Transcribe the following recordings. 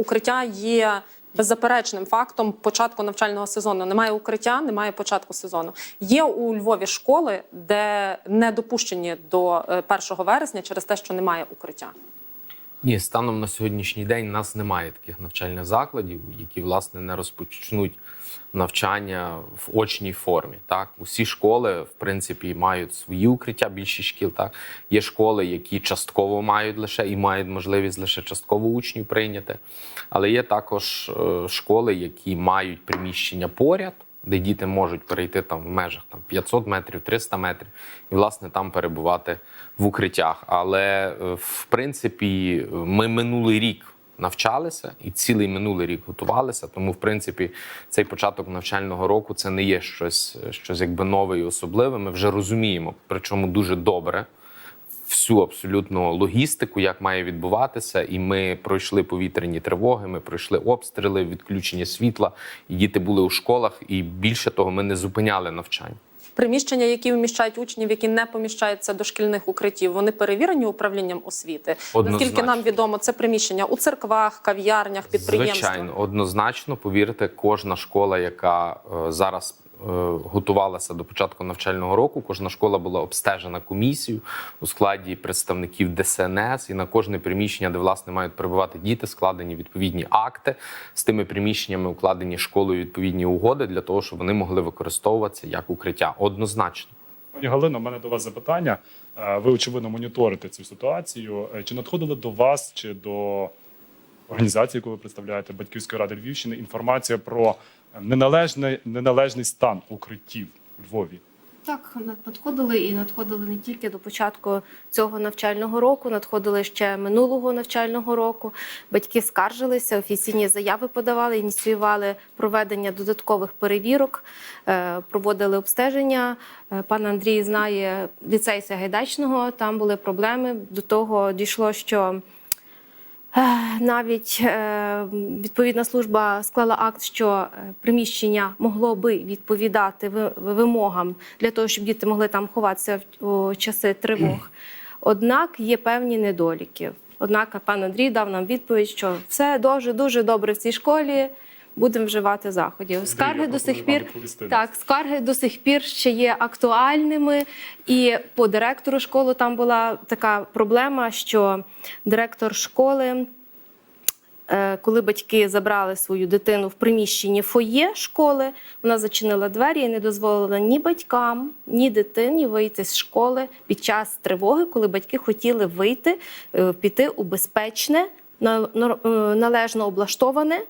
укриття є беззаперечним фактом початку навчального сезону. Немає укриття, немає початку сезону. Є у Львові школи, де не допущені до е, 1 вересня через те, що немає укриття. Ні, станом на сьогоднішній день у нас немає таких навчальних закладів, які власне не розпочнуть навчання в очній формі. Так, усі школи, в принципі, мають свої укриття. Більшість шкіл так є школи, які частково мають лише і мають можливість лише частково учнів прийняти. Але є також е, школи, які мають приміщення поряд. Де діти можуть перейти там в межах там 500 метрів, 300 метрів, і власне там перебувати в укриттях. Але е, в принципі ми минулий рік навчалися і цілий минулий рік готувалися. Тому, в принципі, цей початок навчального року це не є щось, щось якби нове і особливе. Ми вже розуміємо, причому дуже добре всю абсолютно логістику, як має відбуватися, і ми пройшли повітряні тривоги, ми пройшли обстріли, відключення світла, і діти були у школах. І більше того, ми не зупиняли навчання. Приміщення, які вміщають учнів, які не поміщаються до шкільних укриттів, вони перевірені управлінням освіти. Однозначно. Наскільки нам відомо, це приміщення у церквах, кав'ярнях, підприємствах. Звичайно, однозначно, повірте, кожна школа, яка е, зараз готувалася до початку навчального року, кожна школа була обстежена комісією у складі представників ДСНС, і на кожне приміщення, де власне мають перебувати діти, складені відповідні акти з тими приміщеннями, укладені школою відповідні угоди для того, щоб вони могли використовуватися як укриття. Однозначно. Пані Галино, у мене до вас запитання. Е, Ви очевидно моніторите цю ситуацію. Е, Чи надходила до вас чи до організації, яку ви представляєте, батьківської ради Львівщини, інформація про неналежний, неналежний стан укриттів у Львові? Так, надходили і надходили не тільки до початку цього навчального року, надходили ще минулого навчального року. Батьки скаржилися, офіційні заяви подавали, ініціювали проведення додаткових перевірок, е, проводили обстеження. Е, Пан Андрій знає ліцей Сагайдачного, там були проблеми. До того дійшло, що Навіть е, відповідна служба склала акт, що е, приміщення могло би відповідати вимогам для того, щоб діти могли там ховатися в часи тривог. Однак є певні недоліки. Однак пан Андрій дав нам відповідь, що все дуже дуже добре в цій школі. Будемо вживати заходів. Скарги до сих пір так, скарги до сих пір ще є актуальними. І по директору школи там була така проблема, що директор школи, е, коли батьки забрали свою дитину в приміщенні фоє школи, вона зачинила двері і не дозволила ні батькам, ні дитині вийти з школи під час тривоги, коли батьки хотіли вийти, е, піти у безпечне. Е, належно облаштоване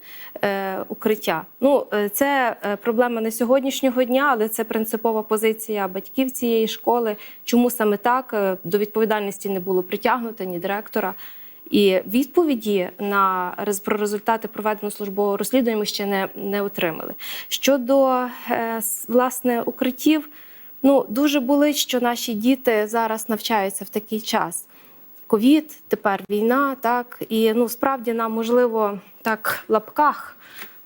е, укриття. Ну, е, це проблема не сьогоднішнього дня, але це принципова позиція батьків цієї школи. Чому саме так до відповідальності не було притягнуто ні директора. І відповіді на про результати проведеного службового розслідування ми ще не, не отримали. Щодо власне укриттів, ну дуже болить, що наші діти зараз навчаються в такий час. Ковід, тепер війна, так. І ну справді нам можливо так в лапках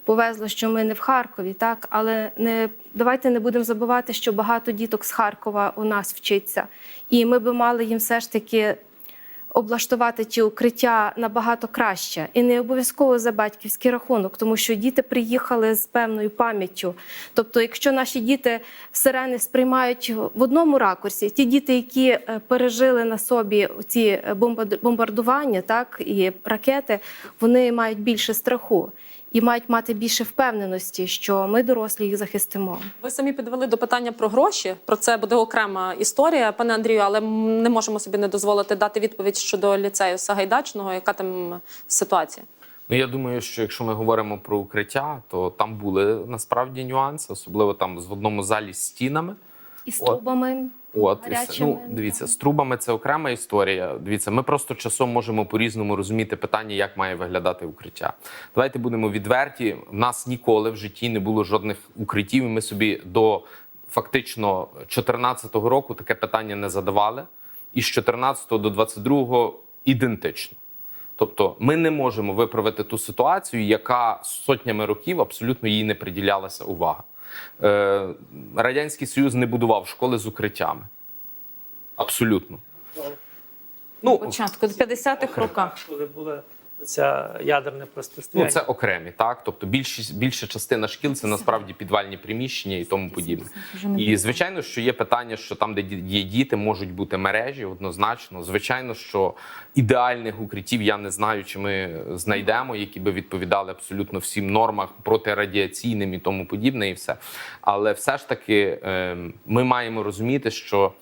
повезло, що ми не в Харкові, так. Але не давайте не будемо забувати, що багато діток з Харкова у нас вчиться, і ми би мали їм все ж таки облаштувати ті укриття набагато краще, і не обов'язково за батьківський рахунок, тому що діти приїхали з певною пам'яттю. Тобто, якщо наші діти сирени сприймають в одному ракурсі, ті діти, які е, пережили на собі ці бомбард- бомбардування, так і ракети, вони мають більше страху. І мають мати більше впевненості, що ми дорослі їх захистимо. Ви самі підвели до питання про гроші. Про це буде окрема історія, пане Андрію, але не можемо собі не дозволити дати відповідь щодо ліцею Сагайдачного. Яка там ситуація? Ну, я думаю, що якщо ми говоримо про укриття, то там були насправді нюанси, особливо там в одному залі з стінами. І з трубами. От і гарячими, ну, дивіться, з трубами це окрема історія. Дивіться, ми просто часом можемо по-різному розуміти питання, як має виглядати укриття. Давайте будемо відверті. У нас ніколи в житті не було жодних укриттів. і Ми собі до фактично 2014 року таке питання не задавали. І з 2014 до 2022 ідентично. Тобто, ми не можемо виправити ту ситуацію, яка сотнями років абсолютно їй не приділялася увага. Е, Радянський Союз не будував школи з укриттями. Абсолютно. Ну, Початку в 50-х роках. коли були ця ядерне Ну, це окремі, так. Тобто більшість більша частина шкіл це насправді підвальні приміщення і тому подібне. І звичайно, що є питання, що там, де є діти, можуть бути мережі, однозначно. Звичайно, що ідеальних укриттів я не знаю, чи ми знайдемо, які би відповідали абсолютно всім нормам протирадіаційним і тому подібне, і все. Але все ж таки ем, ми маємо розуміти, що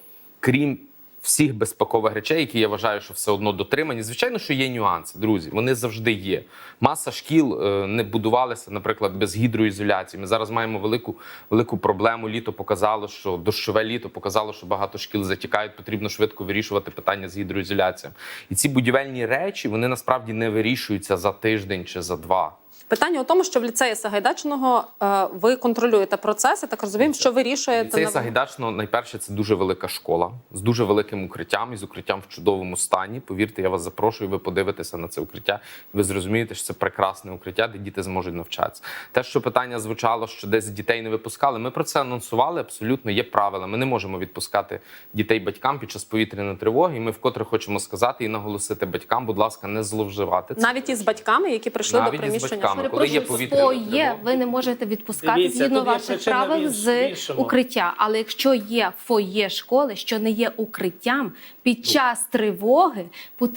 крім всіх безпекових речей, які я вважаю, що все одно дотримані. Звичайно, що є нюанси, друзі. Вони завжди є. Маса шкіл е, не будувалися, наприклад, без гідроізоляції. Ми зараз маємо велику велику проблему. Літо показало, що дощове літо показало, що багато шкіл затікають. Потрібно швидко вирішувати питання з гідроізоляцією. І ці будівельні речі вони насправді не вирішуються за тиждень чи за два. Питання у тому, що в ліцеї Сагайдачного е, ви контролюєте процес, я так розумію, що вирішуєте Ліцей на Сагайдачного, найперше, це дуже велика школа з дуже великим укриттям і з укриттям в чудовому стані. Повірте, я вас запрошую, ви подивитеся на це укриття. Ви зрозумієте, що це прекрасне укриття, де діти зможуть навчатися. Те, що питання звучало, що десь дітей не випускали. Ми про це анонсували. Абсолютно є правила. Ми не можемо відпускати дітей батькам під час повітряної тривоги. І ми вкотре хочемо сказати і наголосити батькам, будь ласка, не зловживати цим. навіть із батьками, які прийшли Навіть до приміщення. Батьками. коли є повітряна своє ви не можете відпускати Дивіться, згідно ваших правил з укриття. Але якщо є фоє школи, що не є укриттям, під час тривоги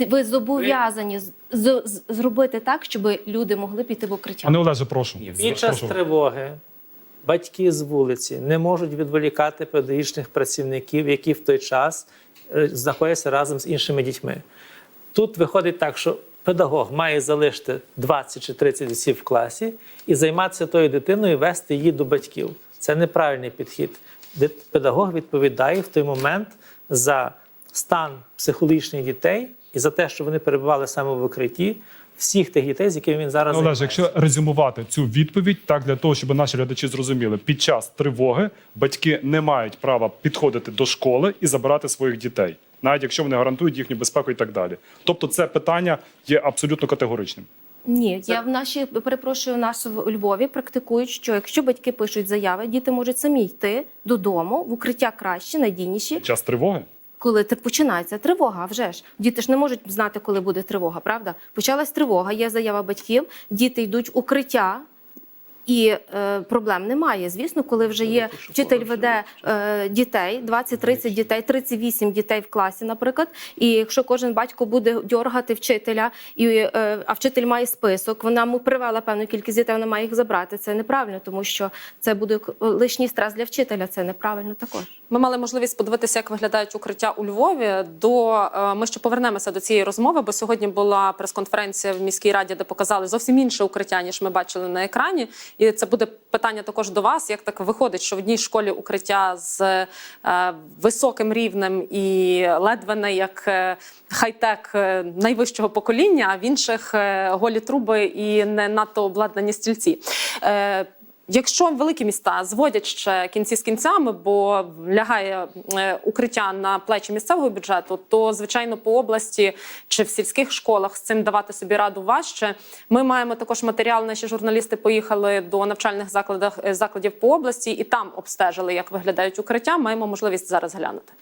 ви зобов'язані з- з- з- зробити так, щоб люди могли піти в укриття. Пане Олеже, прошу. Ні, Під час Прошу. тривоги батьки з вулиці не можуть відволікати педагогічних працівників, які в той час е, знаходяться разом з іншими дітьми. Тут виходить так, що педагог має залишити 20 чи 30 осіб в класі і займатися тою дитиною, вести її до батьків. Це неправильний підхід. Педагог відповідає в той момент за стан психологічних дітей і за те, що вони перебували саме в укритті всіх тих дітей, з якими він зараз Олеже, займається. якщо резюмувати цю відповідь, так для того, щоб наші глядачі зрозуміли, під час тривоги батьки не мають права підходити до школи і забирати своїх дітей, навіть якщо вони гарантують їхню безпеку і так далі. Тобто, це питання є абсолютно категоричним. Ні, я в нашій перепрошую, у нас в Львові практикують, що якщо батьки пишуть заяви, діти можуть самі йти додому в укриття краще, надійніші. Час тривоги коли тр- починається тривога, а вже ж діти ж не можуть знати, коли буде тривога, правда? Почалась тривога, є заява батьків, діти йдуть в укриття. І е, проблем немає. Звісно, коли вже є вчитель веде е, дітей, 20-30 дітей, 38 дітей в класі, наприклад. І якщо кожен батько буде дьоргати вчителя, і, е, а вчитель має список, вона йому привела певну кількість дітей, вона має їх забрати. Це неправильно, тому що це буде к- лишній стрес для вчителя. Це неправильно також. Ми мали можливість подивитися, як виглядають укриття у Львові. До е, ми ще повернемося до цієї розмови, бо сьогодні була прес-конференція в міській раді, де показали зовсім інше укриття, ніж ми бачили на екрані. І це буде питання також до вас. Як так виходить, що в одній школі укриття з е, високим рівнем і ледве не як е, хай-тек е, найвищого покоління, а в інших голі труби і не надто обладнані стільці. Якщо великі міста зводять ще кінці з кінцями, бо лягає е, укриття на плечі місцевого бюджету, то звичайно по області чи в сільських школах з цим давати собі раду важче. Ми маємо також матеріал. Наші журналісти поїхали до навчальних закладів, закладів по області і там обстежили, як виглядають укриття. Маємо можливість зараз глянути.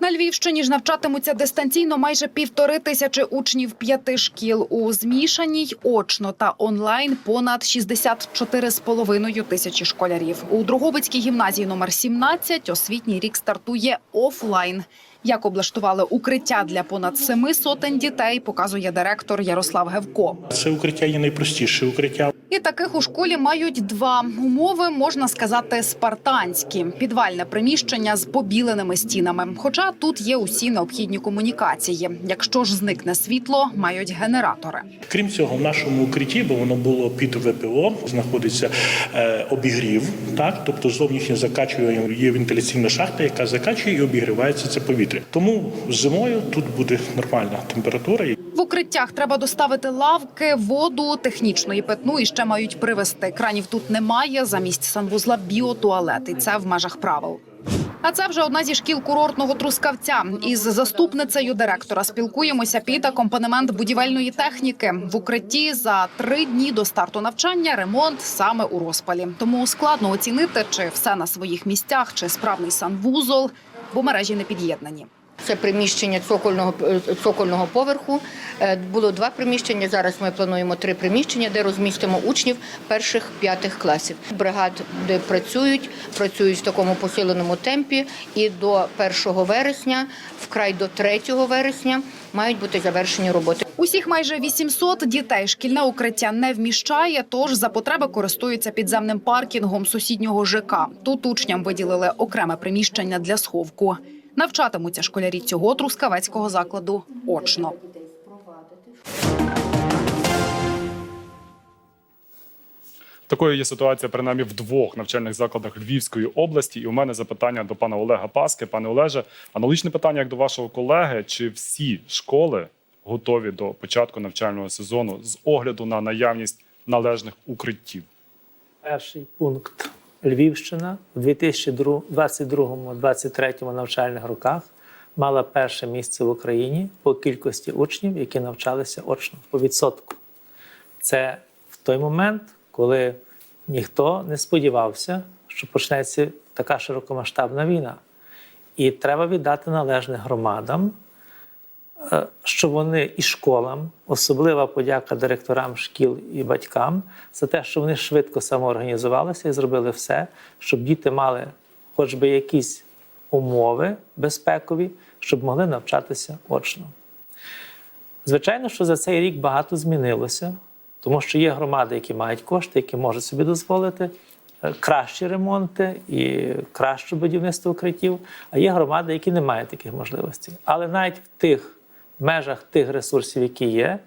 На Львівщині ж навчатимуться дистанційно майже півтори тисячі учнів п'яти шкіл у змішаній, очно та онлайн понад 64,5 тисячі школярів. У Другобицькій гімназії номер 17 освітній рік стартує офлайн. Як облаштували укриття для понад семи сотень дітей, показує директор Ярослав Гевко. Це укриття є найпростіше укриття. І таких у школі мають два умови, можна сказати, спартанські: підвальне приміщення з побіленими стінами. Хоча тут є усі необхідні комунікації. Якщо ж зникне світло, мають генератори. Крім цього, в нашому укритті, бо воно було під ВПО, знаходиться е, обігрів. Так, тобто зовнішнє закачує є вентиляційна шахта, яка закачує і обігрівається це повітря. Тому зимою тут буде нормальна температура. В укриттях треба доставити лавки, воду, технічну і питну, і ще мають привезти. Кранів тут немає. Замість санвузла біотуалет. І це в межах правил. А це вже одна зі шкіл курортного трускавця. Із заступницею директора спілкуємося під акомпанемент будівельної техніки. В укритті за три дні до старту навчання ремонт саме у розпалі. Тому складно оцінити, чи все на своїх місцях, чи справний санвузол, бо мережі не під'єднані. Це приміщення цокольного е, цокольного поверху. Е, Було два приміщення. Зараз ми плануємо три приміщення, де розмістимо учнів перших п'ятих класів. Бригади працюють, працюють в такому посиленому темпі, і до 1 вересня, вкрай до 3 вересня, мають бути завершені роботи. Усіх майже 800 дітей шкільне укриття не вміщає, тож за потреби користуються підземним паркінгом сусіднього ЖК. Тут учням виділили окреме приміщення для сховку. Навчатимуться школярі цього трускавецького закладу очно. Такою є ситуація принаймні в двох навчальних закладах Львівської області. І у мене запитання до пана Олега Паски. Пане Олеже, аналогічне питання як до вашого колеги: чи всі школи готові до початку навчального сезону з огляду на наявність належних укриттів? Перший пункт Львівщина в 2022-2023 навчальних роках мала перше місце в Україні по кількості учнів, які навчалися очно по відсотку. Це в той момент, коли ніхто не сподівався, що почнеться така широкомасштабна війна. І треба віддати належне громадам, що вони і школам, особлива подяка директорам шкіл і батькам за те, що вони швидко самоорганізувалися і зробили все, щоб діти мали хоч би якісь умови безпекові, щоб могли навчатися очно. Звичайно, що за цей рік багато змінилося, тому що є громади, які мають кошти, які можуть собі дозволити е, кращі ремонти і краще будівництво укриттів, а є громади, які не мають таких можливостей. Але навіть в тих межах тих ресурсів, які є,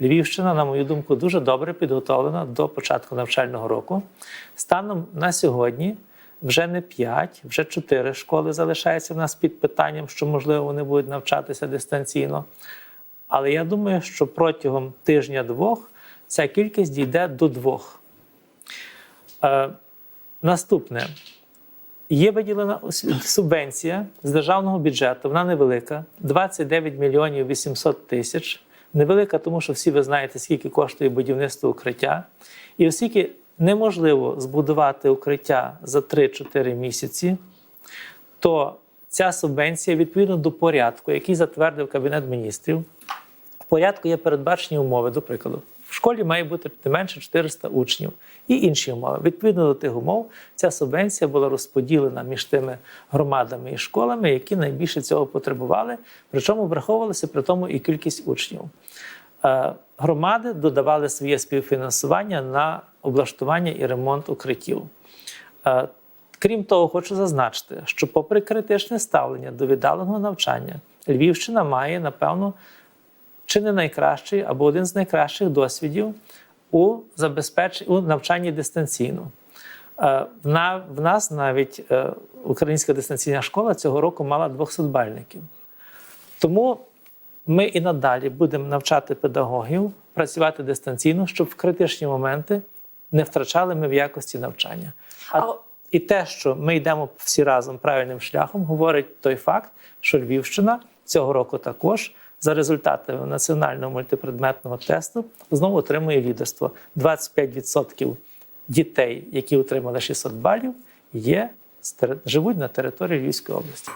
Львівщина, на мою думку, дуже добре підготовлена до початку навчального року. Станом на сьогодні вже не 5, вже 4 школи залишаються в нас під питанням, що можливо вони будуть навчатися дистанційно. Але я думаю, що протягом тижня-двох ця кількість дійде до двох. Е, наступне. Є виділена субвенція з державного бюджету, вона невелика 29 мільйонів 800 тисяч. Невелика, тому що всі ви знаєте, скільки коштує будівництво укриття. І оскільки неможливо збудувати укриття за 3-4 місяці, то ця субвенція відповідно до порядку, який затвердив Кабінет міністрів. В порядку є передбачені умови, до прикладу. Школі має бути не менше 400 учнів і інші умови. Відповідно до тих умов, ця субвенція була розподілена між тими громадами і школами, які найбільше цього потребували. Причому враховувалася при тому і кількість учнів. Е, Громади додавали своє співфінансування на облаштування і ремонт укриттів. Е, Крім того, хочу зазначити, що, попри критичне ставлення до віддаленого навчання, Львівщина має, напевно, чи не найкращий або один з найкращих досвідів у забезпеченні у навчанні дистанційно. Е, В нас навіть е, українська дистанційна школа цього року мала 200 бальників. Тому ми і надалі будемо навчати педагогів працювати дистанційно, щоб в критичні моменти не втрачали ми в якості навчання. А А- і те, що ми йдемо всі разом правильним шляхом, говорить той факт, що Львівщина цього року також за результатами національного мультипредметного тесту знову отримує лідерство. 25% дітей, які отримали 600 балів, є живуть на території Львівської області.